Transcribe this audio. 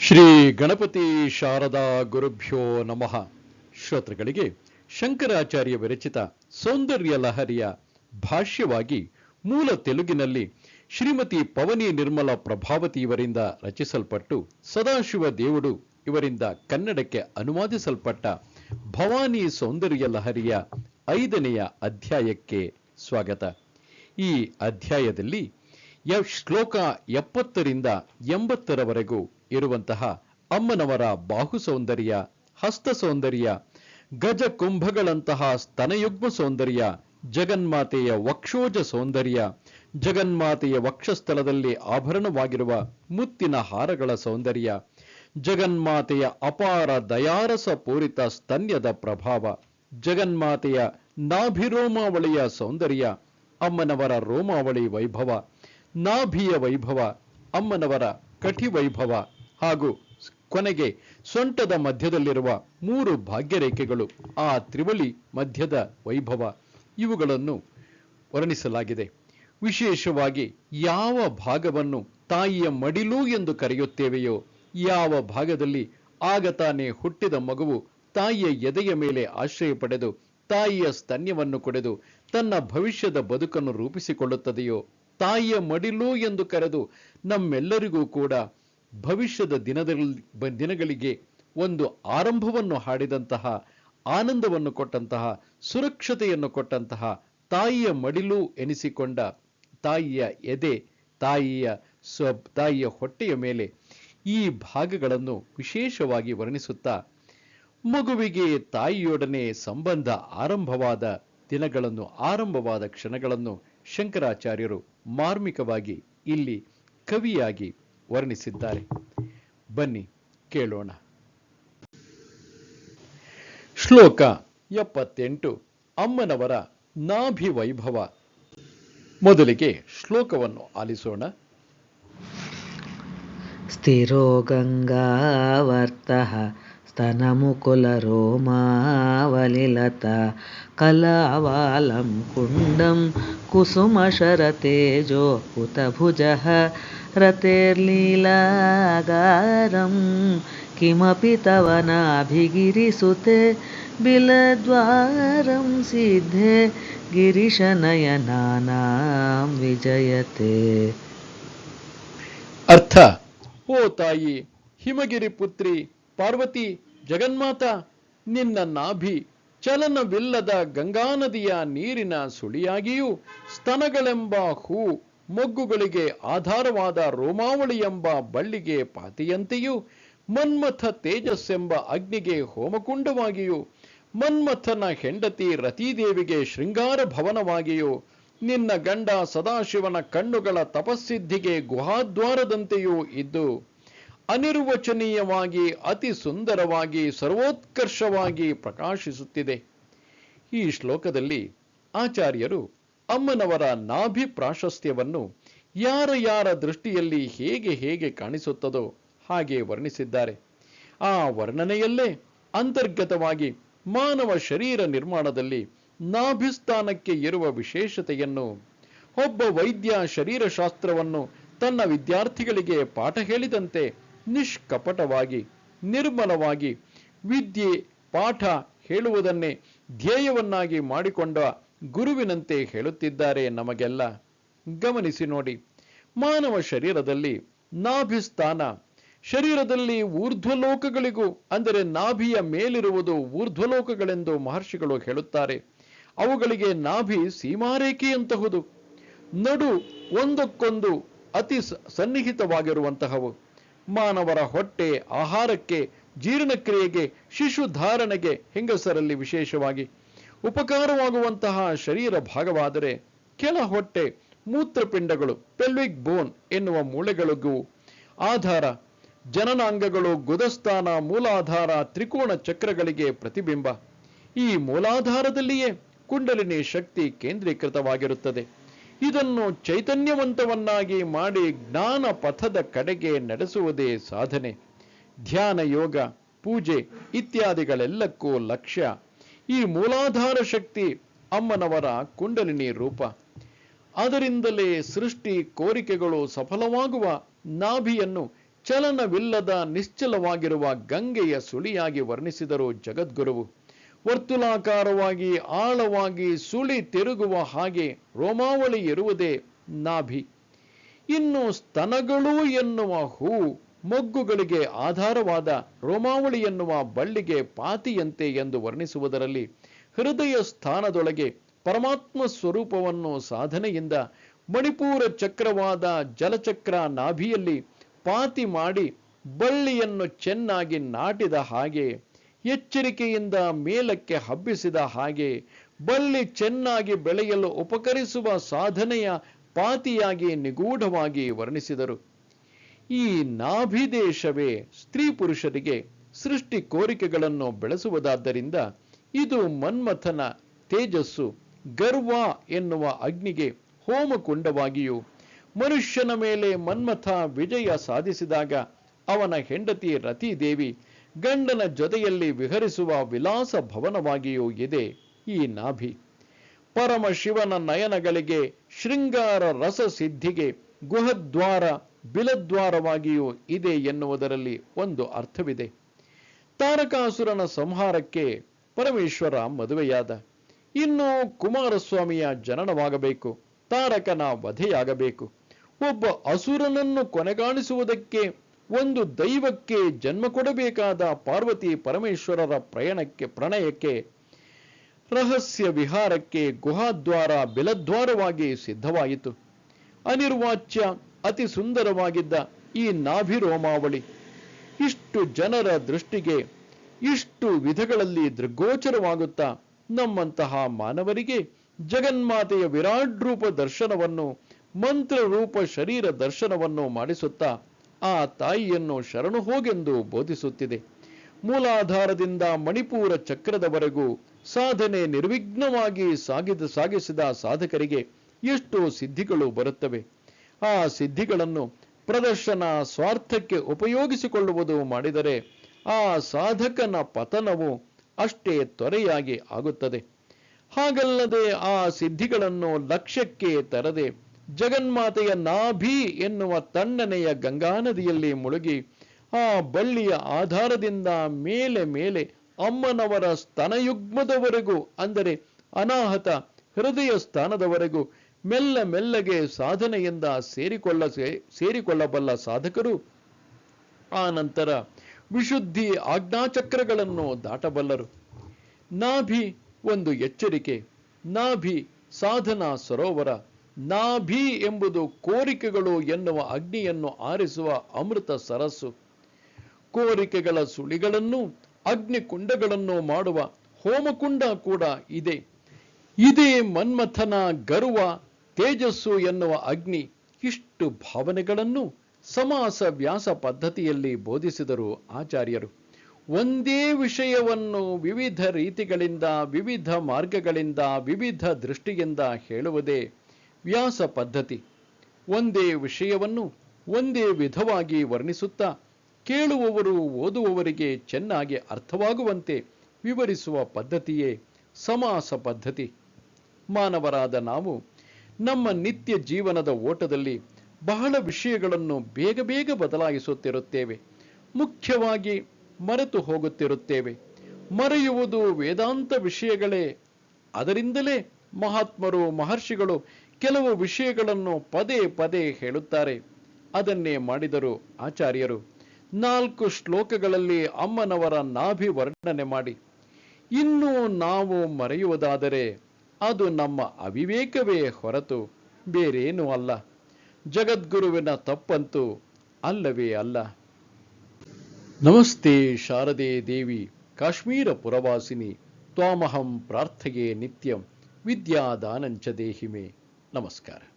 ಶ್ರೀ ಗಣಪತಿ ಶಾರದಾ ಗುರುಭ್ಯೋ ನಮಃ. ಶ್ರೋತೃಗಳಿಗೆ ಶಂಕರಾಚಾರ್ಯ ವಿರಚಿತ ಸೌಂದರ್ಯ ಲಹರಿಯ ಭಾಷ್ಯವಾಗಿ ಮೂಲ ತೆಲುಗಿನಲ್ಲಿ ಶ್ರೀಮತಿ ಪವನಿ ನಿರ್ಮಲ ಪ್ರಭಾವತಿ ಇವರಿಂದ ರಚಿಸಲ್ಪಟ್ಟು ಸದಾಶಿವ ದೇವುಡು ಇವರಿಂದ ಕನ್ನಡಕ್ಕೆ ಅನುವಾದಿಸಲ್ಪಟ್ಟ ಭವಾನಿ ಸೌಂದರ್ಯ ಲಹರಿಯ ಐದನೆಯ ಅಧ್ಯಾಯಕ್ಕೆ ಸ್ವಾಗತ. ಈ ಅಧ್ಯಾಯದಲ್ಲಿ ಯ- ಶ್ಲೋಕ ಎಪ್ಪತ್ತರಿಂದ ಎಂಬತ್ತರವರೆಗೂ ಇರುವಂತಹ ಅಮ್ಮನವರ ಬಾಹು ಸೌಂದರ್ಯ ಹಸ್ತ ಸೌಂದರ್ಯ, ಗಜ ಕುಂಭಗಳಂತಹ ಸ್ತನಯುಗ್ಮ ಸೌಂದರ್ಯ, ಜಗನ್ಮಾತೆಯ ವಕ್ಷೋಜ ಸೌಂದರ್ಯ, ಜಗನ್ಮಾತೆಯ ವಕ್ಷಸ್ಥಳದಲ್ಲಿ ಆಭರಣವಾಗಿರುವ ಮುತ್ತಿನ ಹಾರಗಳ ಸೌಂದರ್ಯ, ಜಗನ್ಮಾತೆಯ ಅಪಾರ ದಯಾರಸ ಪೂರಿತ ಸ್ತನ್ಯದ ಪ್ರಭಾವ, ಜಗನ್ಮಾತೆಯ ನಾಭಿರೋಮಾವಳಿಯ ಸೌಂದರ್ಯ, ಅಮ್ಮನವರ ರೋಮಾವಳಿ ವೈಭವ, ನಾಭಿಯ ವೈಭವ, ಅಮ್ಮನವರ ಕಠಿ ವೈಭವ ಹಾಗೂ ಕೊನೆಗೆ ಸೊಂಟದ ಮಧ್ಯದಲ್ಲಿರುವ ಮೂರು ಭಾಗ್ಯರೇಖೆಗಳು, ಆ ತ್ರಿವಳಿ ಮಧ್ಯದ ವೈಭವ. ಇವುಗಳನ್ನು ವರ್ಣಿಸಲಾಗಿದೆ. ವಿಶೇಷವಾಗಿ ಯಾವ ಭಾಗವನ್ನು ತಾಯಿಯ ಮಡಿಲು ಎಂದು ಕರೆಯುತ್ತೇವೆಯೋ, ಯಾವ ಭಾಗದಲ್ಲಿ ಆಗ ತಾನೇ ಹುಟ್ಟಿದ ಮಗುವು ತಾಯಿಯ ಎದೆಯ ಮೇಲೆ ಆಶ್ರಯ ಪಡೆದು ತಾಯಿಯ ಸ್ತನ್ಯವನ್ನು ಕೊಡೆದು ತನ್ನ ಭವಿಷ್ಯದ ಬದುಕನ್ನು ರೂಪಿಸಿಕೊಳ್ಳುತ್ತದೆಯೋ, ತಾಯಿಯ ಮಡಿಲು ಎಂದು ಕರೆದು ನಮ್ಮೆಲ್ಲರಿಗೂ ಕೂಡ ಭವಿಷ್ಯದ ದಿನದಲ್ಲಿ ದಿನಗಳಿಗೆ ಒಂದು ಆರಂಭವನ್ನು ಹಾಡಿದಂತಹ, ಆನಂದವನ್ನು ಕೊಟ್ಟಂತಹ, ಸುರಕ್ಷತೆಯನ್ನು ಕೊಟ್ಟಂತಹ ತಾಯಿಯ ಮಡಿಲು ಎನಿಸಿಕೊಂಡ ತಾಯಿಯ ಎದೆ, ತಾಯಿಯ ಸ್ವ ತಾಯಿಯ ಹೊಟ್ಟೆಯ ಮೇಲೆ ಈ ಭಾಗಗಳನ್ನು ವಿಶೇಷವಾಗಿ ವರ್ಣಿಸುತ್ತಾ, ಮಗುವಿಗೆ ತಾಯಿಯೊಡನೆ ಸಂಬಂಧ ಆರಂಭವಾದ ದಿನಗಳನ್ನು, ಆರಂಭವಾದ ಕ್ಷಣಗಳನ್ನು ಶಂಕರಾಚಾರ್ಯರು ಮಾರ್ಮಿಕವಾಗಿ ಇಲ್ಲಿ ಕವಿಯಾಗಿ ವರ್ಣಿಸಿದ್ದಾರೆ ಬನ್ನಿ ಕೇಳೋಣ ಶ್ಲೋಕ ಎಪ್ಪತ್ತೆಂಟು ಅಮ್ಮನವರ ನಾಭಿ ವೈಭವ ಮೊದಲಿಗೆ ಶ್ಲೋಕವನ್ನು ಆಲಿಸೋಣ स्थिरो गङ्गावर्तः स्तनमुकुलरोमावलिलता कलावालं कुण्डं कुसुमशरतेजो हुतभुजः रतेर्लीलागारं किमपि तव नाभिगिरिसुते बिलद्वारं सिद्धे गिरिशनयनानां विजयते ಅರ್ಥ ಓ ತಾಯಿ ಹಿಮಗಿರಿ ಪುತ್ರಿ ಪಾರ್ವತಿ ಜಗನ್ಮಾತ ನಿನ್ನ ನಾಭಿ ಚಲನವಿಲ್ಲದ ಗಂಗಾ ನದಿಯ ನೀರಿನ ಸುಳಿಯಾಗಿಯೂ ಸ್ತನಗಳೆಂಬ ಹೂ ಮೊಗ್ಗುಗಳಿಗೆ ಆಧಾರವಾದ ರೋಮಾವಳಿ ಎಂಬ ಬಳ್ಳಿಗೆ ಪಾತಿಯಂತೆಯೂ, ಮನ್ಮಥ ತೇಜಸ್ಸೆಂಬ ಅಗ್ನಿಗೆ ಹೋಮಕುಂಡವಾಗಿಯೂ, ಮನ್ಮಥನ ಹೆಂಡತಿ ರತೀದೇವಿಗೆ ಶೃಂಗಾರ ಭವನವಾಗಿಯೂ, ನಿನ್ನ ಗಂಡ ಸದಾಶಿವನ ಕಣ್ಣುಗಳ ತಪಸ್ಸಿದ್ಧಿಗೆ ಗುಹಾದ್ವಾರದಂತೆಯೂ ಇದ್ದು, ಅನಿರ್ವಚನೀಯವಾಗಿ, ಅತಿ ಸುಂದರವಾಗಿ, ಸರ್ವೋತ್ಕರ್ಷವಾಗಿ ಪ್ರಕಾಶಿಸುತ್ತಿದೆ. ಈ ಶ್ಲೋಕದಲ್ಲಿ ಆಚಾರ್ಯರು ಅಮ್ಮನವರ ನಾಭಿ ಪ್ರಾಶಸ್ತ್ಯವನ್ನು ಯಾರ ಯಾರ ದೃಷ್ಟಿಯಲ್ಲಿ ಹೇಗೆ ಹೇಗೆ ಕಾಣಿಸುತ್ತದೋ ಹಾಗೆ ವರ್ಣಿಸಿದ್ದಾರೆ. ಆ ವರ್ಣನೆಯಲ್ಲೇ ಅಂತರ್ಗತವಾಗಿ ಮಾನವ ಶರೀರ ನಿರ್ಮಾಣದಲ್ಲಿ ನಾಭಿಸ್ಥಾನಕ್ಕೆ ಇರುವ ವಿಶೇಷತೆಯನ್ನು, ಒಬ್ಬ ವೈದ್ಯ ಶರೀರಶಾಸ್ತ್ರವನ್ನು ತನ್ನ ವಿದ್ಯಾರ್ಥಿಗಳಿಗೆ ಪಾಠ ಹೇಳಿದಂತೆ ನಿಷ್ಕಪಟವಾಗಿ, ನಿರ್ಮಲವಾಗಿ ವಿದ್ಯೆ, ಪಾಠ ಹೇಳುವುದನ್ನೇ ಧ್ಯೇಯವನ್ನಾಗಿ ಮಾಡಿಕೊಂಡ ಗುರುವಿನಂತೆ ಹೇಳುತ್ತಿದ್ದಾರೆ ನಮಗೆಲ್ಲ. ಗಮನಿಸಿ ನೋಡಿ. ಮಾನವ ಶರೀರದಲ್ಲಿ ನಾಭಿಸ್ಥಾನ. ಶರೀರದಲ್ಲಿ ಊರ್ಧ್ವಲೋಕಗಳಿಗೂ, ಅಂದರೆ ನಾಭಿಯ ಮೇಲಿರುವುದು ಊರ್ಧ್ವಲೋಕಗಳೆಂದು ಮಹರ್ಷಿಗಳು ಹೇಳುತ್ತಾರೆ. ಅವುಗಳಿಗೆ ನಾಭಿ ಸೀಮಾರೇಖೆಯಂತಹುದು ನಡು ಒಂದಕ್ಕೊಂದು ಅತಿ ಸನ್ನಿಹಿತವಾಗಿರುವಂತಹವು. ಮಾನವರ ಹೊಟ್ಟೆ ಆಹಾರಕ್ಕೆ, ಜೀರ್ಣಕ್ರಿಯೆಗೆ, ಶಿಶು ಧಾರಣೆಗೆ ಹೆಂಗಸರಲ್ಲಿ ವಿಶೇಷವಾಗಿ ಉಪಕಾರವಾಗುವಂತಹ ಶರೀರ ಭಾಗವಾದರೆ ಕೆಲ ಹೊಟ್ಟೆ, ಮೂತ್ರಪಿಂಡಗಳು ಪೆಲ್ವಿಕ್ ಬೋನ್ ಎನ್ನುವ ಮೂಳೆಗಳಿಗೂ ಆಧಾರ. ಜನನಾಂಗಗಳು, ಗುದಸ್ಥಾನ, ಮೂಲಾಧಾರ ತ್ರಿಕೋಣ ಚಕ್ರಗಳಿಗೆ ಪ್ರತಿಬಿಂಬ. ಈ ಮೂಲಾಧಾರದಲ್ಲಿಯೇ ಕುಂಡಲಿನಿ ಶಕ್ತಿ ಕೇಂದ್ರೀಕೃತವಾಗಿರುತ್ತದೆ. ಇದನ್ನು ಚೈತನ್ಯವಂತವನ್ನಾಗಿ ಮಾಡಿ ಜ್ಞಾನ ಪಥದ ಕಡೆಗೆ ನಡೆಸುವುದೇ ಸಾಧನೆ. ಧ್ಯಾನ ಯೋಗ, ಪೂಜೆ ಇತ್ಯಾದಿಗಳೆಲ್ಲಕ್ಕೂ ಲಕ್ಷ್ಯ. ಈ ಮೂಲಾಧಾರ ಶಕ್ತಿ ಅಮ್ಮನವರ ಕುಂಡಲಿನಿ ರೂಪ ಅದರಿಂದಲೇ ಸೃಷ್ಟಿ ಕೋರಿಕೆಗಳು ಸಫಲವಾಗುವ ನಾಭಿಯನ್ನು ಚಲನವಿಲ್ಲದ ನಿಶ್ಚಲವಾಗಿರುವ ಗಂಗೆಯ ಸುಳಿಯಾಗಿ ವರ್ಣಿಸಿದರು ಜಗದ್ಗುರುವು. ವರ್ತುಲಾಕಾರವಾಗಿ ಆಳವಾಗಿ ಸುಳಿ ತಿರುಗುವ ಹಾಗೆ ರೋಮಾವಳಿ ಇರುವುದೇ ನಾಭಿ. ಇನ್ನು ಸ್ತನಗಳು ಎನ್ನುವ ಹೂ ಮೊಗ್ಗುಗಳಿಗೆ ಆಧಾರವಾದ ರೋಮಾವಳಿ ಎನ್ನುವ ಬಳ್ಳಿಗೆ ಪಾತಿಯಂತೆ ಎಂದು ವರ್ಣಿಸುವುದರಲ್ಲಿ ಹೃದಯ ಸ್ಥಾನದೊಳಗೆ ಪರಮಾತ್ಮ ಸ್ವರೂಪವನ್ನು ಸಾಧನೆಯಿಂದ ಮಣಿಪೂರ ಚಕ್ರವಾದ ಜಲಚಕ್ರ ನಾಭಿಯಲ್ಲಿ ಪಾತಿ ಮಾಡಿ ಬಳ್ಳಿಯನ್ನು ಚೆನ್ನಾಗಿ ನಾಟಿದ ಹಾಗೆ, ಎಚ್ಚರಿಕೆಯಿಂದ ಮೇಲಕ್ಕೆ ಹಬ್ಬಿಸಿದ ಹಾಗೆ ಬಳ್ಳಿ ಚೆನ್ನಾಗಿ ಬೆಳೆಯಲು ಉಪಕರಿಸುವ ಸಾಧನೆಯ ಪಾತಿಯಾಗಿ ನಿಗೂಢವಾಗಿ ವರ್ಣಿಸಿದರು. ಈ ನಾಭಿದೇಶವೇ ಸ್ತ್ರೀ ಪುರುಷರಿಗೆ ಸೃಷ್ಟಿ ಕೋರಿಕೆಗಳನ್ನು ಬೆಳೆಸುವುದಾದ್ದರಿಂದ ಇದು ಮನ್ಮಥನ ತೇಜಸ್ಸು, ಗರ್ವ ಎನ್ನುವ ಅಗ್ನಿಗೆ ಹೋಮಕುಂಡವಾಗಿಯೂ ಮನುಷ್ಯನ ಮೇಲೆ ಮನ್ಮಥ ವಿಜಯ ಸಾಧಿಸಿದಾಗ ಅವನ ಹೆಂಡತಿ ರತಿದೇವಿ ಗಂಡನ ಜೊತೆಯಲ್ಲಿ ವಿಹರಿಸುವ ವಿಲಾಸ ಭವನವಾಗಿಯೂ ಇದೆ ಈ ನಾಭಿ. ಪರಮ ಶಿವನ ನಯನಗಳಿಗೆ ಶೃಂಗಾರ ರಸ ಸಿದ್ಧಿಗೆ ಗುಹದ್ವಾರ ಬಿಲದ್ವಾರವಾಗಿಯೂ ಇದೆ ಎನ್ನುವುದರಲ್ಲಿ ಒಂದು ಅರ್ಥವಿದೆ. ತಾರಕಾಸುರನ ಸಂಹಾರಕ್ಕೆ ಪರಮೇಶ್ವರ ಮದುವೆಯಾದ. ಇನ್ನು ಕುಮಾರಸ್ವಾಮಿಯ ಜನನವಾಗಬೇಕು. ತಾರಕನ ವಧೆಯಾಗಬೇಕು. ಒಬ್ಬ ಅಸುರನನ್ನು ಕೊನೆಗಾಣಿಸುವುದಕ್ಕೆ ಒಂದು ದೈವಕ್ಕೆ ಜನ್ಮ ಕೊಡಬೇಕಾದ ಪಾರ್ವತಿ ಪರಮೇಶ್ವರರ ಪ್ರಯಾಣಕ್ಕೆ, ಪ್ರಣಯಕ್ಕೆ, ರಹಸ್ಯ ವಿಹಾರಕ್ಕೆ ಗುಹಾದ್ವಾರ ಬಿಲದ್ವಾರವಾಗಿ ಸಿದ್ಧವಾಯಿತು. ಅನಿರ್ವಾಚ್ಯ ಅತಿ ಸುಂದರವಾಗಿದ್ದ ಈ ನಾಭಿರೋಮಾವಳಿ ಇಷ್ಟು ಜನರ ದೃಷ್ಟಿಗೆ, ಇಷ್ಟು ವಿಧಗಳಲ್ಲಿ ದೃಗ್ಗೋಚರವಾಗುತ್ತಾ ನಮ್ಮಂತಹ ಮಾನವರಿಗೆ ಜಗನ್ಮಾತೆಯ ವಿರಾಟ್ ರೂಪ ದರ್ಶನವನ್ನು ಮಂತ್ರ ರೂಪ ಶರೀರ ದರ್ಶನವನ್ನು ಮಾಡಿಸುತ್ತಾ ಆ ತಾಯಿಯನ್ನು ಶರಣು ಹೋಗೆಂದು ಬೋಧಿಸುತ್ತಿದೆ. ಮೂಲಾಧಾರದಿಂದ ಮಣಿಪೂರ ಚಕ್ರದವರೆಗೂ ಸಾಧನೆ ನಿರ್ವಿಘ್ನವಾಗಿ ಸಾಗಿದ, ಸಾಗಿಸಿದ ಸಾಧಕರಿಗೆ ಎಷ್ಟೋ ಸಿದ್ಧಿಗಳು ಬರುತ್ತವೆ. ಆ ಸಿದ್ಧಿಗಳನ್ನು ಪ್ರದರ್ಶನ ಸ್ವಾರ್ಥಕ್ಕೆ ಉಪಯೋಗಿಸಿಕೊಳ್ಳುವುದು ಮಾಡಿದರೆ ಆ ಸಾಧಕನ ಪತನವು ಅಷ್ಟೇ ತ್ವರೆಯಾಗಿ ಆಗುತ್ತದೆ. ಹಾಗಲ್ಲದೆ ಆ ಸಿದ್ಧಿಗಳನ್ನು ಲಕ್ಷ್ಯಕ್ಕೆ ತರದೆ ಜಗನ್ಮಾತೆಯ ನಾಭಿ ಎನ್ನುವ ತಣ್ಣನೆಯ ಗಂಗಾ ನದಿಯಲ್ಲಿ ಮುಳುಗಿ ಆ ಬಳ್ಳಿಯ ಆಧಾರದಿಂದ ಮೇಲೆ ಮೇಲೆ ಅಮ್ಮನವರ ಸ್ತನಯುಗ್ಮದವರೆಗೂ ಅಂದರೆ ಅನಾಹತ ಹೃದಯ ಸ್ಥಾನದವರೆಗೂ ಮೆಲ್ಲ ಮೆಲ್ಲಗೆ ಸಾಧನೆಯಿಂದ ಸೇರಿಕೊಳ್ಳ ಸೇರಿಕೊಳ್ಳಬಲ್ಲ ಸಾಧಕರು. ಆ ನಂತರ ವಿಶುದ್ಧಿ ಆಜ್ಞಾಚಕ್ರಗಳನ್ನು ದಾಟಬಲ್ಲರು. ನಾಭಿ ಒಂದು ಎಚ್ಚರಿಕೆ, ನಾಭಿ ಸಾಧನಾ ಸರೋವರ, ನಾಭಿ ಎಂಬುದು ಕೋರಿಕೆಗಳು ಎನ್ನುವ ಅಗ್ನಿಯನ್ನು ಆರಿಸುವ ಅಮೃತ ಸರಸ್ಸು. ಕೋರಿಕೆಗಳ ಸುಳಿಗಳನ್ನು, ಅಗ್ನಿಕುಂಡಗಳನ್ನು ಮಾಡುವ ಹೋಮಕುಂಡ ಕೂಡ ಇದೆ. ಇದೇ ಮನ್ಮಥನ ಗರ್ವ ತೇಜಸ್ಸು ಎನ್ನುವ ಅಗ್ನಿ ಇಷ್ಟು ಭಾವನೆಗಳನ್ನು ಸಮಾಸ ವ್ಯಾಸ ಪದ್ಧತಿಯಲ್ಲಿ ಬೋಧಿಸಿದರು ಆಚಾರ್ಯರು. ಒಂದೇ ವಿಷಯವನ್ನು ವಿವಿಧ ರೀತಿಗಳಿಂದ, ವಿವಿಧ ಮಾರ್ಗಗಳಿಂದ, ವಿವಿಧ ದೃಷ್ಟಿಯಿಂದ ಹೇಳುವುದೇ ವ್ಯಾಸ ಪದ್ಧತಿ. ಒಂದೇ ವಿಷಯವನ್ನು ಒಂದೇ ವಿಧವಾಗಿ ವರ್ಣಿಸುತ್ತಾ ಕೇಳುವವರು ಓದುವವರಿಗೆ ಚೆನ್ನಾಗಿ ಅರ್ಥವಾಗುವಂತೆ ವಿವರಿಸುವ ಪದ್ಧತಿಯೇ ಸಮಾಸ ಪದ್ಧತಿ. ಮಾನವರಾದ ನಾವು ನಮ್ಮ ನಿತ್ಯ ಜೀವನದ ಓಟದಲ್ಲಿ ಬಹಳ ವಿಷಯಗಳನ್ನು ಬೇಗ ಬೇಗ ಬದಲಾಯಿಸುತ್ತಿರುತ್ತೇವೆ. ಮುಖ್ಯವಾಗಿ ಮರೆತು ಹೋಗುತ್ತಿರುತ್ತೇವೆ. ಮರೆಯುವುದು ವೇದಾಂತ ವಿಷಯಗಳೇ. ಅದರಿಂದಲೇ ಮಹಾತ್ಮರು, ಮಹರ್ಷಿಗಳು ಕೆಲವು ವಿಷಯಗಳನ್ನು ಪದೇ ಪದೇ ಹೇಳುತ್ತಾರೆ. ಅದನ್ನೇ ಮಾಡಿದರು ಆಚಾರ್ಯರು. ನಾಲ್ಕು ಶ್ಲೋಕಗಳಲ್ಲಿ ಅಮ್ಮನವರ ನಾಭಿ ವರ್ಣನೆ ಮಾಡಿ. ಇನ್ನು ನಾವು ಮರೆಯುವುದಾದರೆ ಅದು ನಮ್ಮ ಅವಿವೇಕವೇ ಹೊರತು ಬೇರೇನೂ ಅಲ್ಲ. ಜಗದ್ಗುರುವಿನ ತಪ್ಪಂತೂ ಅಲ್ಲವೇ ಅಲ್ಲ. ನಮಸ್ತೆ ಶಾರದೆ ದೇವಿ, ಕಾಶ್ಮೀರ ಪುರವಾಸಿನಿ, ತ್ವಾಮಹಂ ಪ್ರಾರ್ಥೆಯೇ ನಿತ್ಯಂ, ವಿದ್ಯಾದಾನಂಚ ದೇಹಿಮೆ. ನಮಸ್ಕಾರ.